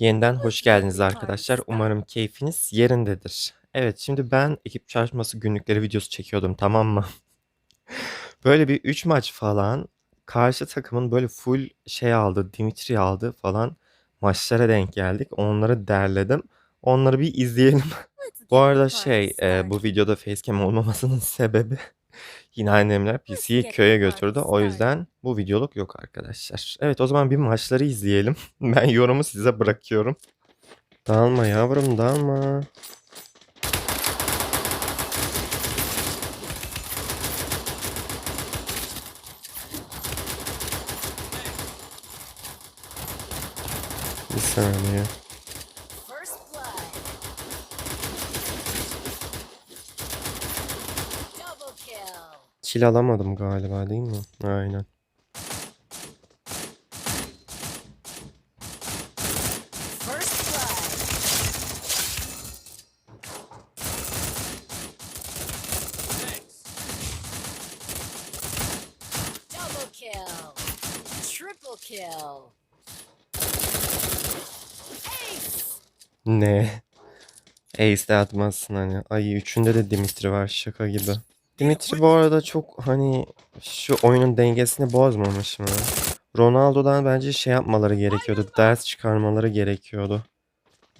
Yeniden hoş geldiniz arkadaşlar. Umarım keyfiniz yerindedir. Evet şimdi ben ekip çalışması günlükleri videosu çekiyordum tamam mı? Böyle bir 3 maç falan karşı takımın böyle full şey aldı, Dimitri aldı falan maçlara denk geldik. Onları derledim. Onları bir izleyelim. Bu arada şey e, bu videoda facecam olmamasının sebebi yine annemler PC'yi köye götürdü. O yüzden bu videoluk yok arkadaşlar. Evet o zaman bir maçları izleyelim. Ben yorumu size bırakıyorum. Dalma yavrum dalma. Bir saniye. Kill. Alamadım galiba değil mi? Aynen. Ne? Ace de atmazsın hani. Ay üçünde de Dimitri var şaka gibi. Dimitri bu arada çok hani şu oyunun dengesini bozmamış mı? Ronaldo'dan bence şey yapmaları gerekiyordu. Ders çıkarmaları gerekiyordu.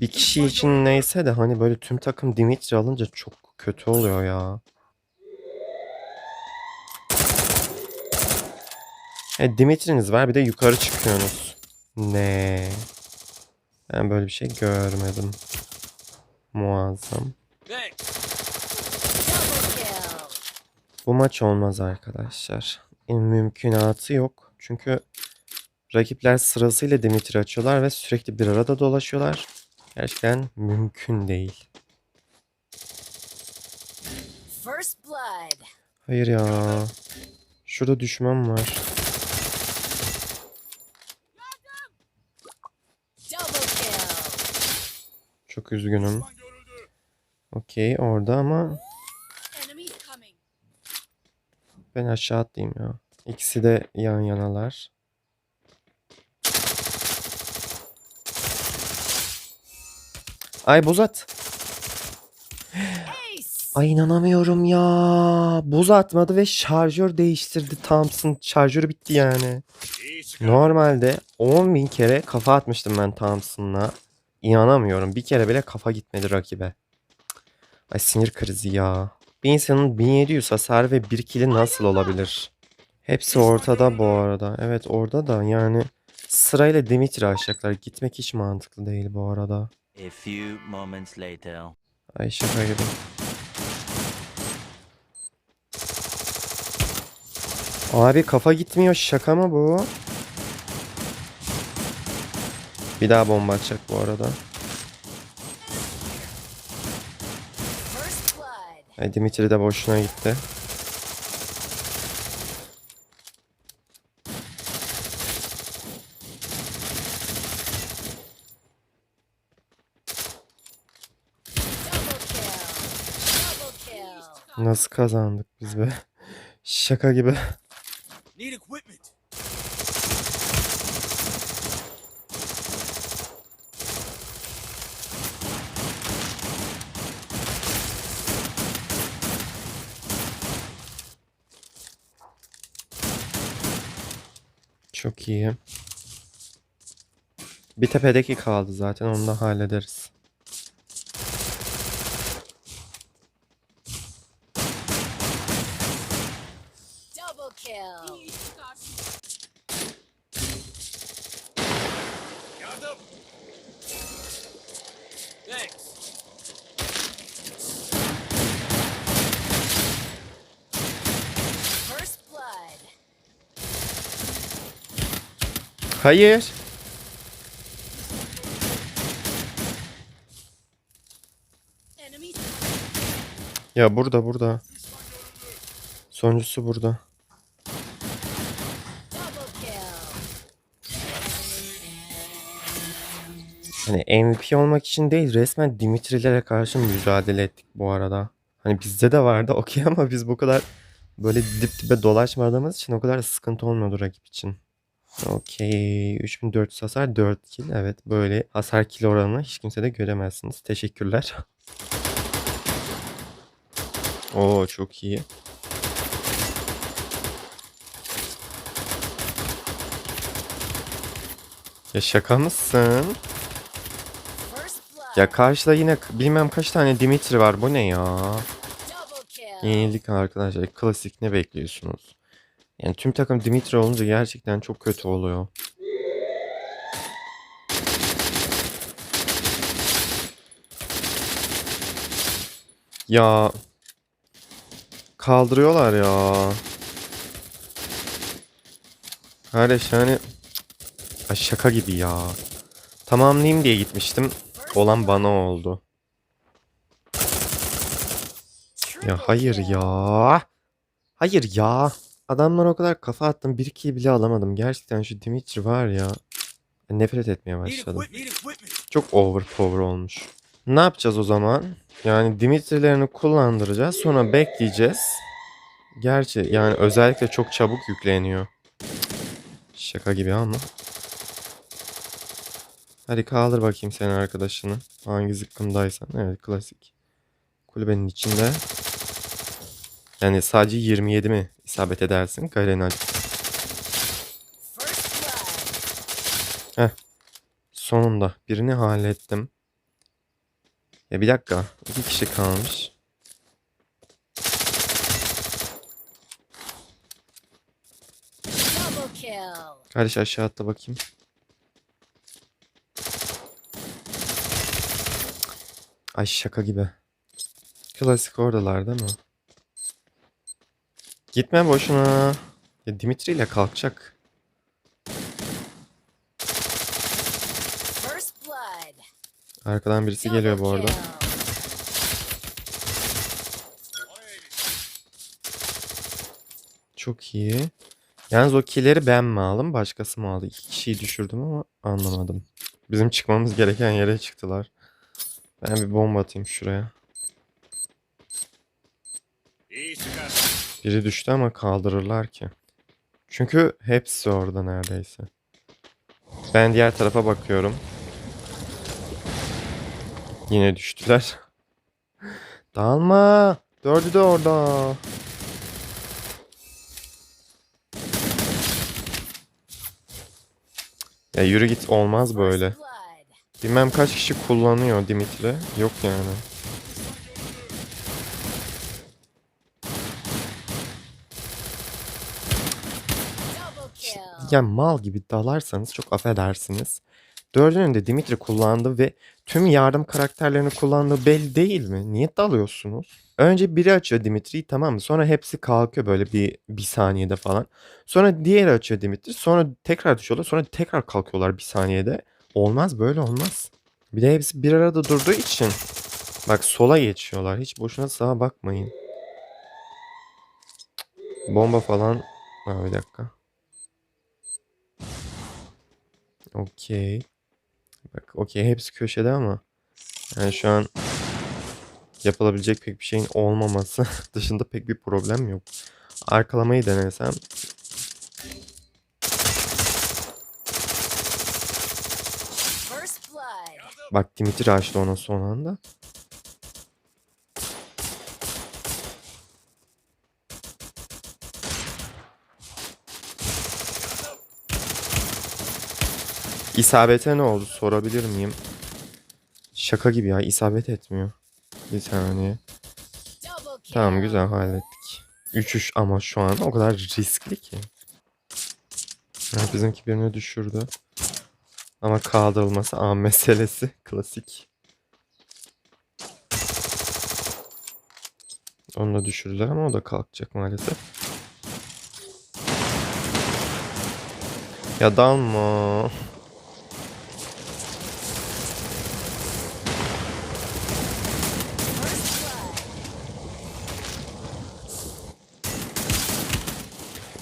Bir kişi için neyse de hani böyle tüm takım Dimitri alınca çok kötü oluyor ya. E, Dimitri'niz var bir de yukarı çıkıyorsunuz. Ne? Ben böyle bir şey görmedim. Muazzam. Kill. Bu maç olmaz arkadaşlar. En mümkünatı yok. Çünkü rakipler sırasıyla Dimitri açıyorlar ve sürekli bir arada dolaşıyorlar. Gerçekten mümkün değil. Hayır ya. Şurada düşman var. Çok üzgünüm. Okey orada ama ben aşağı atlayayım ya. İkisi de yan yanalar. Ay bozat. Ay inanamıyorum ya. Buz atmadı ve şarjör değiştirdi Thompson. Şarjörü bitti yani. Normalde 10 bin kere kafa atmıştım ben Thompson'la. İnanamıyorum. Bir kere bile kafa gitmedi rakibe. Ay sinir krizi ya. Bir insanın 1700 hasar ve 1 kili nasıl olabilir? Hepsi ortada bu arada. Evet orada da yani sırayla Dimitri açacaklar. Gitmek hiç mantıklı değil bu arada. A few moments later. Ay şaka gibi. Abi kafa gitmiyor. Şaka mı bu? Bir daha bomba atacak bu arada. Ay Dimitri de boşuna gitti. Nasıl kazandık biz be? Şaka gibi. Çok iyi. Bir tepedeki kaldı zaten onu da hallederiz. Double kill. Yardım. Thanks. First blood. Hayır. Ya burada burada. Sonuncusu burada. Hani MVP olmak için değil resmen Dimitrilere karşı mücadele ettik bu arada. Hani bizde de vardı okey ama biz bu kadar böyle dip dibe dolaşmadığımız için o kadar sıkıntı olmuyordu rakip için. Okey. 3400 hasar 4 kill. Evet böyle hasar kill oranını hiç kimse de göremezsiniz. Teşekkürler. Oo çok iyi. Ya şaka mısın? Ya karşıda yine bilmem kaç tane Dimitri var. Bu ne ya? Yenilik arkadaşlar. Klasik ne bekliyorsunuz? Yani tüm takım Dimitri olunca gerçekten çok kötü oluyor. Ya kaldırıyorlar ya. Kardeş yani Ay şaka gibi ya. Tamamlayayım diye gitmiştim. Olan bana oldu. Ya hayır ya. Hayır ya. Adamlar o kadar kafa attım. Bir ikiyi bile alamadım. Gerçekten şu Dimitri var ya. Nefret etmeye başladım. Çok overpower olmuş. Ne yapacağız o zaman? Yani Dimitri'lerini kullandıracağız. Sonra bekleyeceğiz. Gerçi yani özellikle çok çabuk yükleniyor. Şaka gibi ama. Hadi kaldır bakayım senin arkadaşını. Hangi zıkkımdaysan. Evet klasik. Kulübenin içinde. Yani sadece 27 mi isabet edersin? First blood. Sonunda birini hallettim. Ya bir dakika. iki kişi kalmış. Kardeş aşağı atla bakayım. Ay şaka gibi. Klasik oradalar değil mi? Gitme boşuna. Ya Dimitri ile kalkacak. Arkadan birisi geliyor bu arada. Çok iyi. Yalnız o killleri ben mi aldım başkası mı aldı? İki kişiyi düşürdüm ama anlamadım. Bizim çıkmamız gereken yere çıktılar. Ben bir bomba atayım şuraya. İyi çıkar. Biri düştü ama kaldırırlar ki. Çünkü hepsi orada neredeyse. Ben diğer tarafa bakıyorum. Yine düştüler. Dalma. Dördü de orada. Ya yürü git olmaz böyle. Bilmem kaç kişi kullanıyor Dimitri. Yok yani. Double kill. Ya mal gibi dalarsanız çok affedersiniz. Dördünün de Dimitri kullandı ve tüm yardım karakterlerini kullandığı belli değil mi? Niye dalıyorsunuz? Önce biri açıyor Dimitri'yi tamam mı? Sonra hepsi kalkıyor böyle bir, bir saniyede falan. Sonra diğeri açıyor Dimitri. Sonra tekrar düşüyorlar. Sonra tekrar kalkıyorlar bir saniyede. Olmaz böyle olmaz. Bir de hepsi bir arada durduğu için. Bak sola geçiyorlar. Hiç boşuna sağa bakmayın. Bomba falan. Ha, bir dakika. Okey. Bak okey hepsi köşede ama yani şu an yapılabilecek pek bir şeyin olmaması dışında pek bir problem yok. Arkalamayı denesem bak Dimitri açtı ona son anda. İsabete ne oldu sorabilir miyim? Şaka gibi ya isabet etmiyor. Bir saniye. Tamam güzel hallettik. 3-3 ama şu an o kadar riskli ki. Ya bizimki birini düşürdü. Ama kaldırılması an meselesi. Klasik. Onu da düşürdüler ama o da kalkacak maalesef. Ya dalma.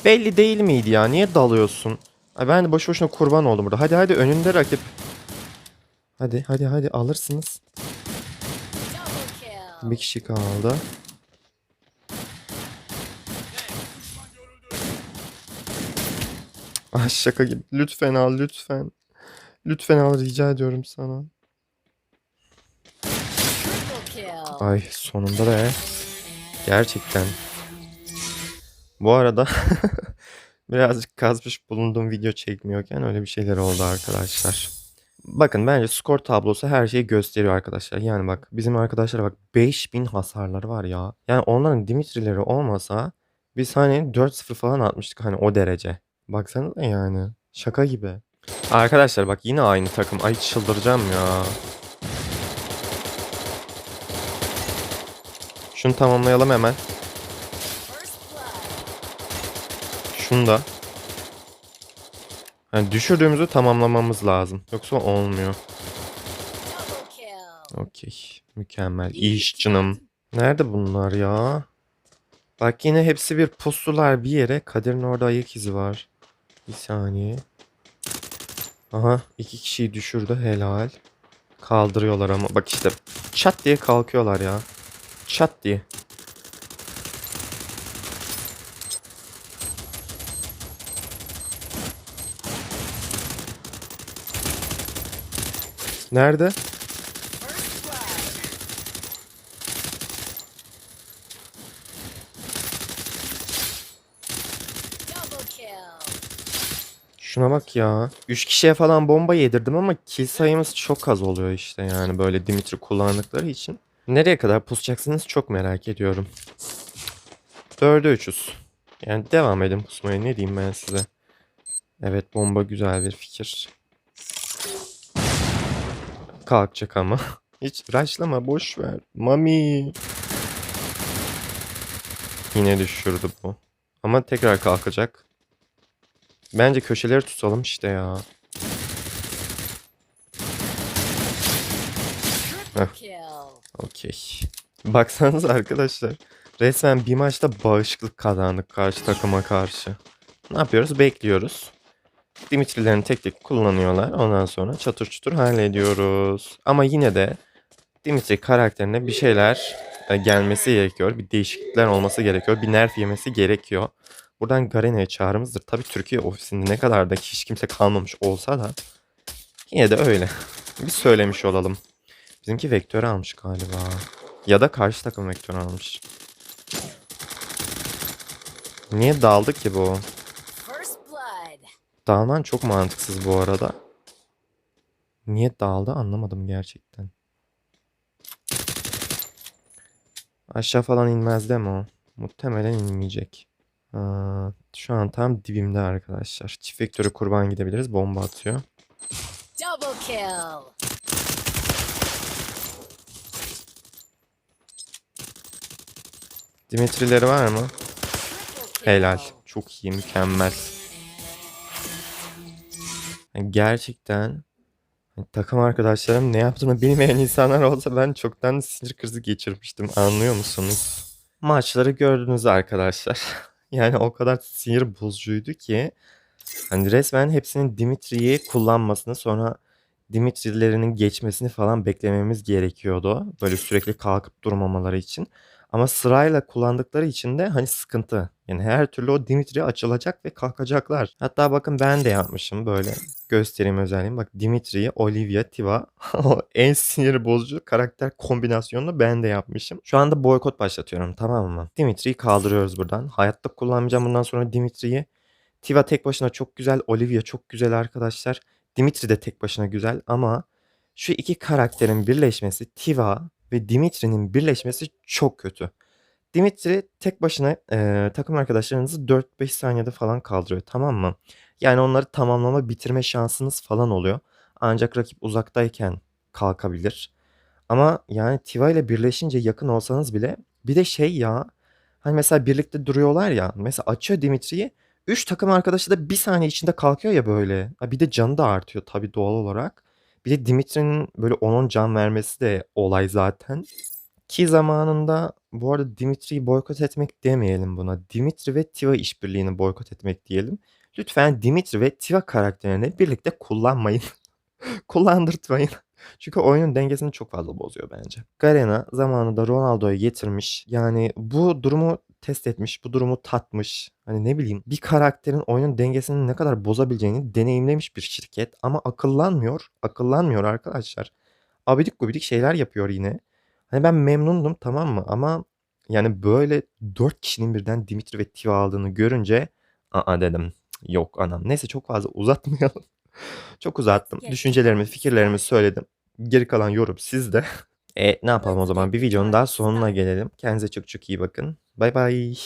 Belli değil miydi ya? Niye dalıyorsun? Ben de boş boşuna kurban oldum burada. Hadi hadi önünde rakip. Hadi hadi hadi alırsınız. Bir kişi kaldı. Ah şaka gibi. Lütfen al lütfen. Lütfen al rica ediyorum sana. Ay sonunda be. Gerçekten. Bu arada birazcık kazmış bulunduğum video çekmiyorken öyle bir şeyler oldu arkadaşlar. Bakın bence skor tablosu her şeyi gösteriyor arkadaşlar. Yani bak bizim arkadaşlara bak 5000 hasarları var ya. Yani onların Dimitri'leri olmasa biz hani 4-0 falan atmıştık hani o derece. Baksanıza yani. Şaka gibi. Arkadaşlar bak yine aynı takım. Ay çıldıracağım ya. Şunu tamamlayalım hemen. Şunu da. Yani düşürdüğümüzü tamamlamamız lazım. Yoksa olmuyor. Okey. Mükemmel. İş canım. Nerede bunlar ya? Bak yine hepsi bir pusular bir yere. Kadir'in orada ayak izi var. Bir saniye. Aha iki kişiyi düşürdü helal. Kaldırıyorlar ama bak işte çat diye kalkıyorlar ya. Çat diye. Nerede? Şuna bak ya. 3 kişiye falan bomba yedirdim ama kill sayımız çok az oluyor işte yani böyle Dimitri kullandıkları için. Nereye kadar pusacaksınız çok merak ediyorum. 4'e 3'üz. Yani devam edin pusmaya ne diyeyim ben size. Evet bomba güzel bir fikir. Kalkacak ama. Hiç rushlama boş ver. Mami. Yine düşürdü bu. Ama tekrar kalkacak. Bence köşeleri tutalım işte ya. Okey. Baksanız arkadaşlar. Resmen bir maçta bağışıklık kazandık karşı takıma karşı. Ne yapıyoruz? Bekliyoruz. Dimitrilerini tek tek kullanıyorlar. Ondan sonra çatır çutur hallediyoruz. Ama yine de Dimitri karakterine bir şeyler e, gelmesi gerekiyor. Bir değişiklikler olması gerekiyor. Bir nerf yemesi gerekiyor. Buradan Garena'ya çağrımızdır. Tabii Türkiye ofisinde ne kadar da hiç kimse kalmamış olsa da yine de öyle. Bir söylemiş olalım. Bizimki vektör almış galiba. Ya da karşı takım vektör almış. Niye daldı ki bu? Dağılman çok mantıksız bu arada. Niye dağıldı anlamadım gerçekten. Aşağı falan inmez değil mi o? Muhtemelen inmeyecek. Aa, şu an tam dibimde arkadaşlar. Çift vektörü kurban gidebiliriz. Bomba atıyor. Double kill. Dimitrileri var mı? Helal. Çok iyi, mükemmel. Yani gerçekten hani takım arkadaşlarım ne yaptığını bilmeyen insanlar olsa ben çoktan sinir krizi geçirmiştim. Anlıyor musunuz? Maçları gördünüz arkadaşlar. Yani o kadar sinir bozucuydu ki hani resmen hepsinin Dimitri'yi kullanmasını sonra Dimitri'lerinin geçmesini falan beklememiz gerekiyordu. Böyle sürekli kalkıp durmamaları için. Ama sırayla kullandıkları için de hani sıkıntı. Yani her türlü o Dimitri açılacak ve kalkacaklar. Hatta bakın ben de yapmışım böyle göstereyim özelliğim. Bak Dimitri'yi Olivia Tiva o en sinir bozucu karakter kombinasyonunu ben de yapmışım. Şu anda boykot başlatıyorum tamam mı? Dimitri'yi kaldırıyoruz buradan. Hayatta kullanmayacağım bundan sonra Dimitri'yi. Tiva tek başına çok güzel. Olivia çok güzel arkadaşlar. Dimitri de tek başına güzel ama şu iki karakterin birleşmesi Tiva ve Dimitri'nin birleşmesi çok kötü. Dimitri tek başına e, takım arkadaşlarınızı 4-5 saniyede falan kaldırıyor tamam mı? Yani onları tamamlama bitirme şansınız falan oluyor. Ancak rakip uzaktayken kalkabilir. Ama yani Tiva ile birleşince yakın olsanız bile bir de şey ya hani mesela birlikte duruyorlar ya mesela açıyor Dimitri'yi 3 takım arkadaşı da bir saniye içinde kalkıyor ya böyle. Bir de canı da artıyor tabii doğal olarak. Bir de Dimitri'nin böyle 10-10 can vermesi de olay zaten. Ki zamanında bu arada Dimitri'yi boykot etmek demeyelim buna. Dimitri ve Tiva işbirliğini boykot etmek diyelim. Lütfen Dimitri ve Tiva karakterini birlikte kullanmayın. Kullandırtmayın. Çünkü oyunun dengesini çok fazla bozuyor bence. Garena zamanında Ronaldo'yu getirmiş. Yani bu durumu test etmiş, bu durumu tatmış. Hani ne bileyim bir karakterin oyunun dengesini ne kadar bozabileceğini deneyimlemiş bir şirket ama akıllanmıyor. Akıllanmıyor arkadaşlar. Abidik gubidik şeyler yapıyor yine. Hani ben memnundum tamam mı? Ama yani böyle 4 kişinin birden Dimitri ve Tiva aldığını görünce aa dedim. "Cık, Yok anam. Neyse çok fazla uzatmayalım. çok uzattım. Düşüncelerimi, fikirlerimi söyledim. Geri kalan yorum sizde. E ne yapalım o zaman? Bir videonun daha sonuna gelelim. Kendinize çok çok iyi bakın. Bay bay.